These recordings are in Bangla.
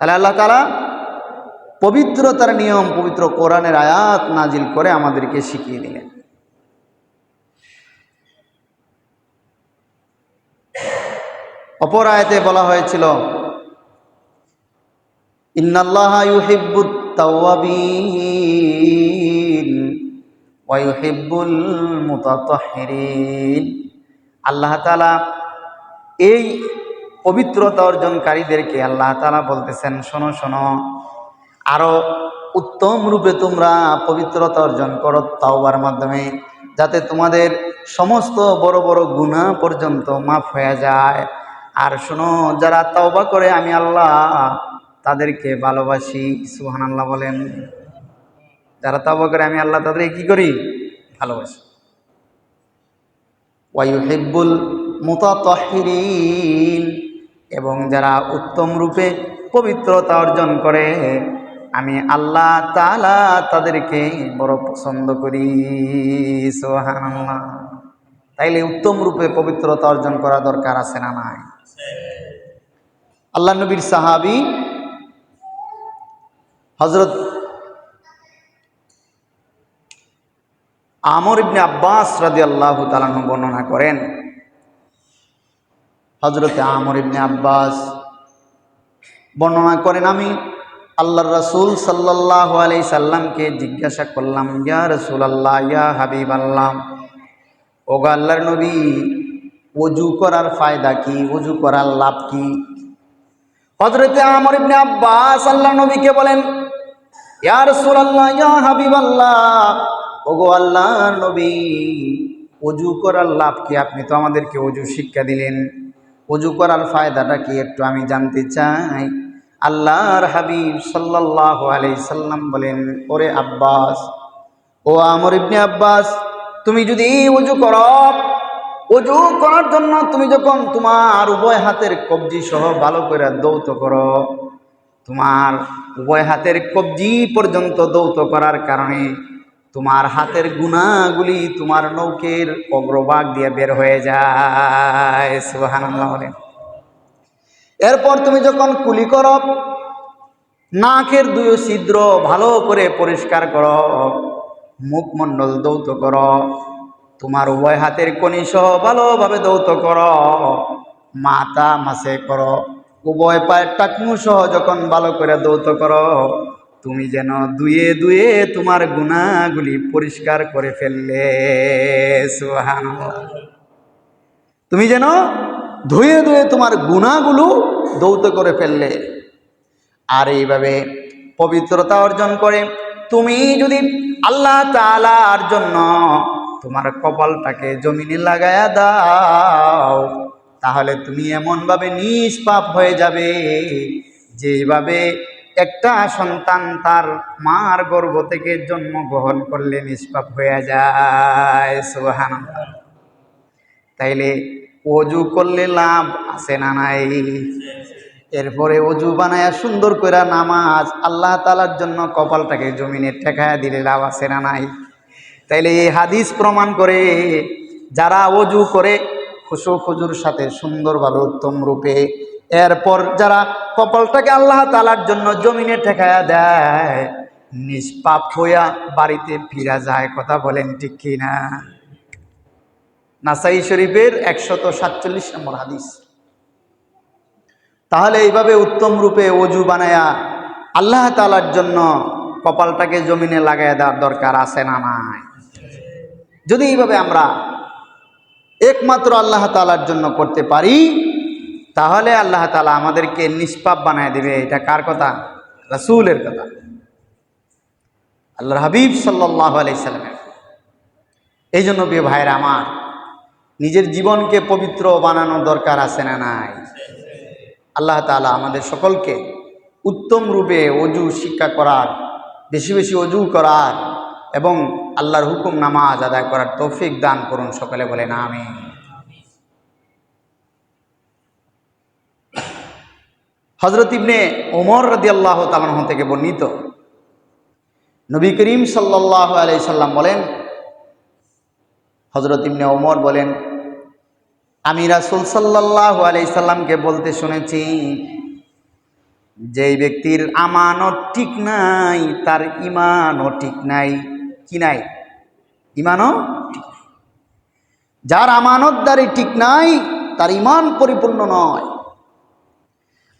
তাহলে আল্লাহ তালা পবিত্রতার নিয়ম, পবিত্র কোরআনের আয়াত নাজিল করে আমাদেরকে শিখিয়ে দিলেন। অপর আয়াতে বলা হয়েছিল আল্লাহ তাআলা এই পবিত্রতা অর্জনকারীদেরকে আল্লাহ তাআলা বলতেছেন, শোনো শোনো। আরও উত্তম রূপে তোমরা পবিত্রতা অর্জন করো তাওবার মাধ্যমে, যাতে তোমাদের সমস্ত বড় বড় গুনাহ পর্যন্ত মাফ হয়ে যায়। আর শোনো, যারা তাওবা করে, আমি আল্লাহ তাদেরকে ভালোবাসি। সুহান আল্লাহ বলেন। যারা তাওবা করে, আমি আল্লাহ তাদেরকে কি করি? ভালোবাসি। ওয়াইহিব্বুল মুতাতাহহিরিন এবং যারা উত্তম রূপে পবিত্রতা অর্জন করে, আমি আল্লাহ তাআলা তাদেরকে বড় পছন্দ করি। সুবহানাল্লাহ। তাইলে উত্তম রূপে পবিত্রতা অর্জন করা দরকার আছে না নাই? আল্লাহ নবীর সাহাবি হজরত আমর ইবনে আব্বাস রাজি আল্লাহ তালানু বর্ণনা করেন হজরতে আমর ইবনে আব্বাস। বর্ণনা করেন, আমি আল্লাহর রাসূল সাল্লাল্লাহু আলাইহি সাল্লামকে জিজ্ঞাসা করলাম, ইয়া রসুল আল্লাহ ইয়া হাবিব আল্লাহ ওগা আল্লাহর নবী অজু করার ফায়দা কি? অজু করার লাভ কি? হজরতে আমর ইবনে আব্বাস আল্লাহ নবীকে বলেন, ইয়া রাসূলুল্লাহ, ইয়া হাবিবাল্লাহ, ওগো আল্লাহর নবী অজু করার লাভ কি? আপনি তো আমাদেরকে অজু শিক্ষা দিলেন। অজু করার ফায়দাটা কি একটু আমি জানতে চাই। আল্লাহর হাবিব সাল্লাল্লাহু আলাইহি সাল্লাম বলেন, ওরে আব্বাস, ও আমর ইবনে আব্বাস, তুমি যদি অজু করো অজু করার জন্য তুমি যখন তোমার উভয় হাতের কবজি সহ ভালো করে দৌত করো, তোমার উভয় হাতের কবজি পর্যন্ত দৌত করার কারণে তোমার হাতের গুণাগুলি তোমার নৌকের অগ্রভাগ দিয়ে বের হয়ে যায়। বলেন। এরপর তুমি যখন কুলি করো, নাকের দুই ছিদ্র ভালো করে পরিষ্কার করো মুখমণ্ডল দৌত করো, তোমার উভয় হাতের কনিষ ভালোভাবে দৌত করো, মাথা মাসে করো, উভয় পায়ের টাকমু সহ যখন ভালো করে দৌত করো তুমি যেন দুয়ে দুয়ে তোমার গুণাগুলি পরিষ্কার করে ফেললে। সুবহানাল্লাহ। তুমি যেন ধুয়ে ধুয়ে তোমার গুণাগুলো দৌত করে ফেললে। আর এইভাবে পবিত্রতা অর্জন করে তুমি যদি আল্লাহ তালার জন্য তোমার কপালটাকে জমিনে লাগায়া দাও, তাহলে তুমি এমনভাবে নিষ্পাপ হয়ে যাবে যেভাবে একটা সন্তান তার মার গর্ভ থেকে জন্মগ্রহণ করলে নিষ্পাপ হয়ে যায়। সুবহানাল্লাহ। তাইলে অজু করলে লাভ আছে না নাই? এরপরে অজু বানায়া সুন্দর করে নামাজ আল্লাহ তালার জন্য কপালটাকে জমিনে ঠেকায়া দিলে লাভ আছে না নাই? তাইলে এই হাদিস প্রমাণ করে যারা অজু করে খুশু খুজুর সাথে সুন্দরভাবে উত্তম রূপে এরপর যারা কপালটাকে আল্লাহ তালার জন্য জমিনে ঠেকায়া দেয়, নিষ্পাপ হইয়া বাড়িতে ফিরা যায়, কথা বলেন ঠিক কিনা? নাসাই শরীফের একশত সাতচল্লিশ নম্বর হাদিস। তাহলে এইভাবে উত্তম রূপে অজু বানায়া আল্লাহ তালার জন্য কপালটাকে জমিনে লাগাই দেওয়ার দরকার আছে না নাই? যদি এইভাবে আমরা একমাত্র আল্লাহ তালার জন্য করতে পারি তাহলে আল্লাহ তালা আমাদেরকে নিষ্পাপ বানায় দিবে। এটা কার কথা? রাসুলের কথা। আল্লাহ হাবিব সাল্লাহ আলাইসাল্লামের এই জন্য প্রিয় ভাইরা আমার, নিজের জীবনকে পবিত্র বানানো দরকার আছে না নাই? আল্লাহ তালা আমাদের সকলকে উত্তম রূপে অজু শিক্ষা করার, বেশি বেশি অজু করার এবং আল্লাহর হুকুম নামাজ আদায় করার তৌফিক দান করুন সকলে বলেন আমি হজরত ইবনে ওমর রদি আল্লাহ তালাহ থেকে বর্ণিত। নবী করিম সাল্লাহ আলাই সাল্লাম বলেন হজরত ইবনে ওমর বলেন, আমি রাসুল সাল্লাহ আলাই সাল্লামকে বলতে শুনেছি যেই ব্যক্তির আমানত ঠিক নাই, তার ইমানও ঠিক নাই। কি নাই? ইমানও ঠিক। যার আমানতদারি ঠিক নাই, তার ইমান পরিপূর্ণ নয়।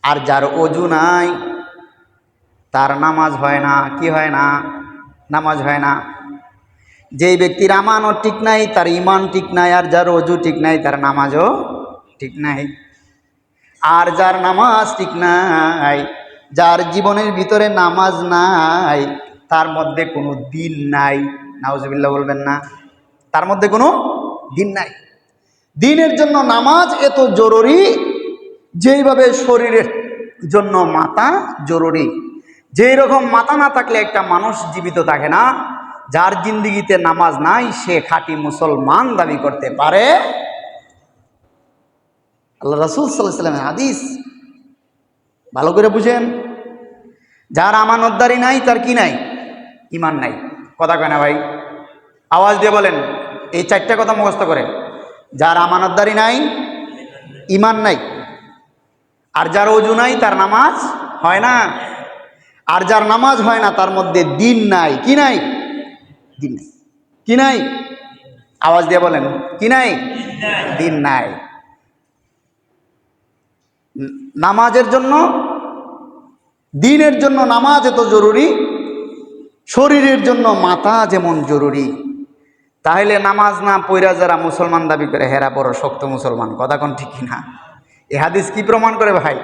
আর যার অজু নাই, তার নামাজ হয় না, কি হয় না? নামাজ হয় না। যেই ব্যক্তির আমানও ঠিক নাই, তার ইমান ঠিক নাই, আর যার অজু ঠিক নাই, তার নামাজও ঠিক নাই। আর যার নামাজ ঠিক নাই, যার জীবনের ভিতরে নামাজ নাই, তার মধ্যে কোনো দিন নাই। নাউজবিল্লা বলবেন না। তার মধ্যে কোনো দিন নাই। দিনের জন্য নামাজ এত জরুরি যেইভাবে শরীরের জন্য মাথা জরুরি যেই রকম মাথা না থাকলে একটা মানুষ জীবিত থাকে না, যার জিন্দিগিতে নামাজ নাই, সে খাঁটি মুসলমান দাবি করতে পারে। আল্লাহ রাসুল সাল্লামের হাদিস, ভালো করে বুঝেন। যার আমানতদারি নাই, তার কি নাই? ইমান নাই। কথা কয় না ভাই? আওয়াজ দিয়ে বলেন, এই চারটা কথা মুখস্থ করেন যার আমানতদারি নাই ইমান নাই। আর যার অজু নাই, তার নামাজ হয় না। আর যার নামাজ হয় না, তার মধ্যে দিন নাই। কি নাই? দিন নাই। কি নাই? আওয়াজ দিয়ে বলেন। কি নাই? দিন নাই। নামাজের জন্য, দিনের জন্য নামাজ এত জরুরি, শরীরের জন্য মাথা যেমন জরুরি। তাহলে নামাজ না পৈরা যারা মুসলমান দাবি করে, হেরা বড় শক্ত মুসলমান। কথা কোন ঠিক না এ হাদিস কি প্রমাণ করে ভাই?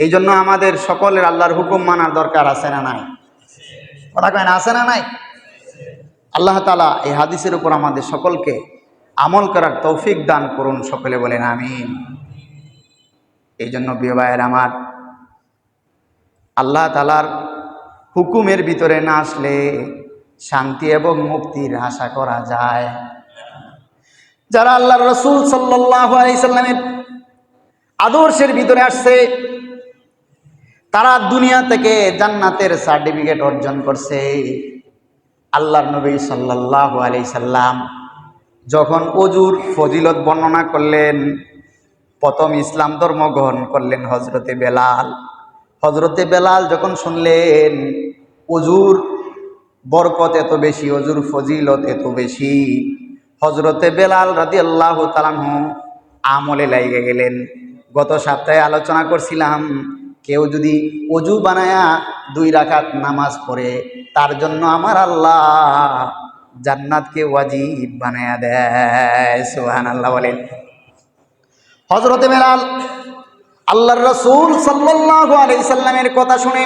এই জন্য আমাদের সকলের আল্লাহর হুকুম মানার দরকার আছে না নাই? কথা কয় না, আছে না নাই? আল্লাহ তালা এই হাদিসের উপর আমাদের সকলকে আমল করার তৌফিক দান করুন, সকলে বলেন আমি এই জন্য ভাইয়ের আমার, আল্লাহ তালার হুকুমের ভিতরে না আসলে শান্তি এবং মুক্তির আশা করা যায়। যারা আল্লাহ রসুল সাল্লাহ আলাইসাল্লামের আদর্শের ভিতরে আসছে, তারা দুনিয়া থেকে জান্নাতের সার্টিফিকেট অর্জন করছে। আল্লাহর নবী সাল্লাহ আলি সাল্লাম যখন অজুর ফজিলত বর্ণনা করলেন, প্রথম ইসলাম ধর্ম গ্রহণ করলেন হজরতে বেলাল। হজরতে বেলাল যখন শুনলেন, অজুর বরকত এত বেশি, অজুর ফজিলত এত বেশি হজরতে বেলাল রাদি আল্লাহ তালাহ আমলে লাইগে গেলেন। গত সপ্তাহে আলোচনা করছিলাম, কেউ যদি অজু বানায়া দুই রাখাত নামাজ পড়ে, তার জন্য আমার আল্লাহ জান্নাতকে ওয়াজিব বানায়া দেয় সুহান আল্লাহ বলেন। হজরতে বেলাল আল্লাহর রসুল সাল্লাল্লাহু আলাইহি সাল্লামের কথা শুনে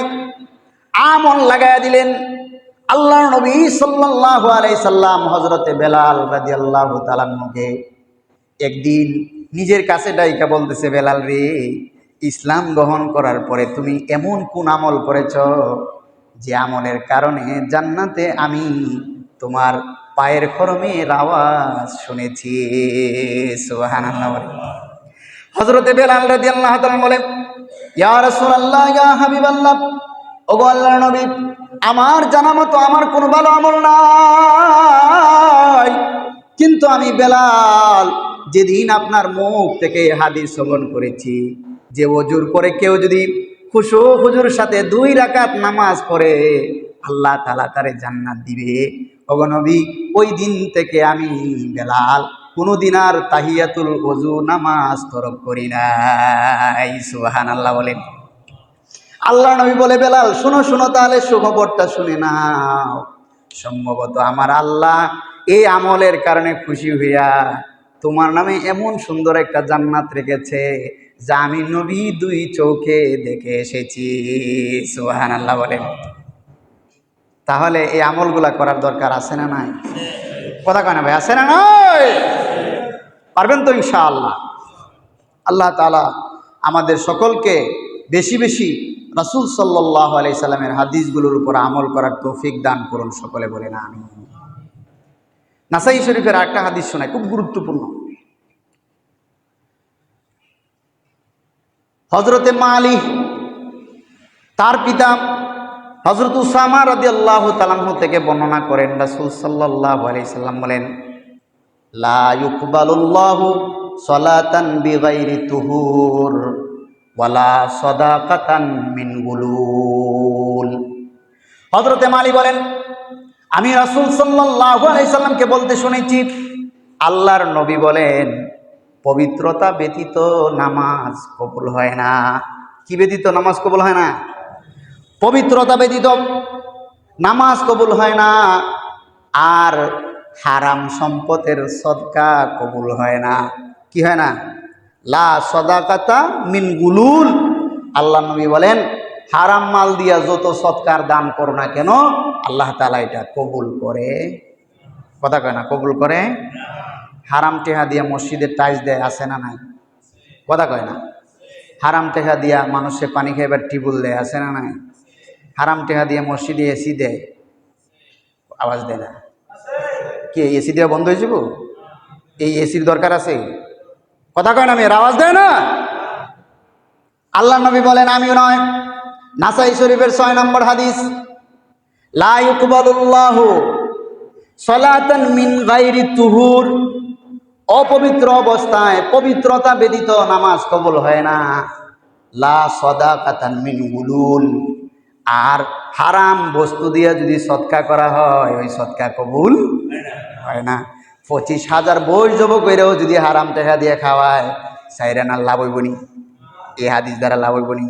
আমন লাগায়া দিলেন। আল্লাহর নবী সাল্লাল্লাহু আলাইহি সাল্লাম হজরতে বেলাল রাদিয়াল্লাহু তাআলাকে একদিন নিজের কাছে ডাইকা বলতেছে, বেলাল রে, ইসলাম গ্রহণ করার পরে তুমি এমন কোন আমল করেছ যে আমলের কারণে জান্নাতে আমি তোমার পায়ের খরমের আওয়াজ শুনেছি? হজরতে বেলাল রাজি আল্লাহ বলে, ইয়া ইয়া নবী, আমার জানা মতো আমার কোনো ভালো আমল নাই। কিন্তু আমি বেলাল যেদিন আপনার মুখ থেকে হাদিস শ্রবণ করেছি, যে অজুর পরে কেউ যদি খুশু হুজুর সাথে দুই রাকাত নামাজ পড়ে, আল্লাহ তালা তারে জান্নাত দিবে। অগনবী ওই দিন থেকে আমি বেলাল কোনোদিন আর তাহিয়াতুল অজু নামাজ তরফ করি নাই। সুহান আল্লাহ বলেন। আল্লাহ নবী বলে, বেলাল, শুনো শুনো, তাহলে সুখবরটা শুনে নাও। সম্ভবত আমার আল্লাহ এই আমলের কারণে খুশি হইয়া তোমার নামে এমন সুন্দর একটা জান্নাত রেখেছে, যা আমি নবী দুই চোখে দেখে এসেছি। সুহান আল্লাহ বলেন। তাহলে এই আমলগুলা করার দরকার আছে না নাই? কথা কয় না ভাই, আছে না নাই? পারবেন তো ইনশাআল্লাহ। আল্লাহ তালা আমাদের সকলকে বেশি বেশি রাসুল সাল্লাহ আলাই সাল্লামের হাদিসগুলোর উপর আমল করার তৌফিক দান করুন, সকলে বলে না আমি নাসাই শরীফের একটা হাদিস শোনায়, খুব গুরুত্বপূর্ণ। হজরতে মালি, তার পিতা হজরত উসামা রাদি আল্লাহ তালাহ থেকে বর্ণনা করেন, রাসুল সাল্লাহ আলাই সাল্লাম বলেন, লা ইউকবালুল্লাহু সলাতান বিগাইরি তুহুর ওয়ালা সদাকাতান গুলুল। হজরতে মালি বলেন আমি রাসূল সাল্লাল্লাহু আলাইহি সাল্লামকে বলতে শুনেছি, আল্লাহর নবী বলেন, পবিত্রতা ব্যতীত নামাজ কবুল হয় না। কি ব্যতীত নামাজ কবুল হয় না? পবিত্রতা ব্যতীত নামাজ কবুল হয় না। আর হারাম সম্পদের সদকা কবুল হয় না। কি হয় না? লা সদাকাতা মিন গুলুল। আল্লাহ নবী বলেন হারাম মাল দিয়া যত সৎকার দান করো না কেন, আল্লাহ তালা এটা কবুল করে। কথা কয় না, কবুল করে? হারাম টেহা দিয়া মসজিদের টাইস দেয়, আছে না নাই? কথা কয় না? হারাম টেহা দিয়া মানুষে পানি খাইবার টিবুল দেয়, আছে না নাই? হারাম টেহা দিয়ে মসজিদে এসি দেয়, আওয়াজ দেয় না। কি এসি দেওয়া বন্ধ হয়ে যাব? এই এসির দরকার আছে? কথা কয় না মেয়ের, আওয়াজ দেয় না? আল্লাহ নবী বলেন, আমিও নয়। নাসাই শরীফের ছয় নম্বর হাদিস সলাতান মিন তুহুর, অপবিত্র অবস্থায় পবিত্রতা ব্যতীত নামাজ কবুল হয় না। লা সদাকাতান মিন গুলুল, আর হারাম বস্তু দিয়ে যদি সৎকা করা হয়, ওই সৎকা কবুল হয় না। পঁচিশ হাজার বই জব কইরেও যদি হারাম টাকা দিয়ে খাওয়ায়, সাইরান লাভ হইবনি। এই হাদিস দ্বারা লাভ হইবনি।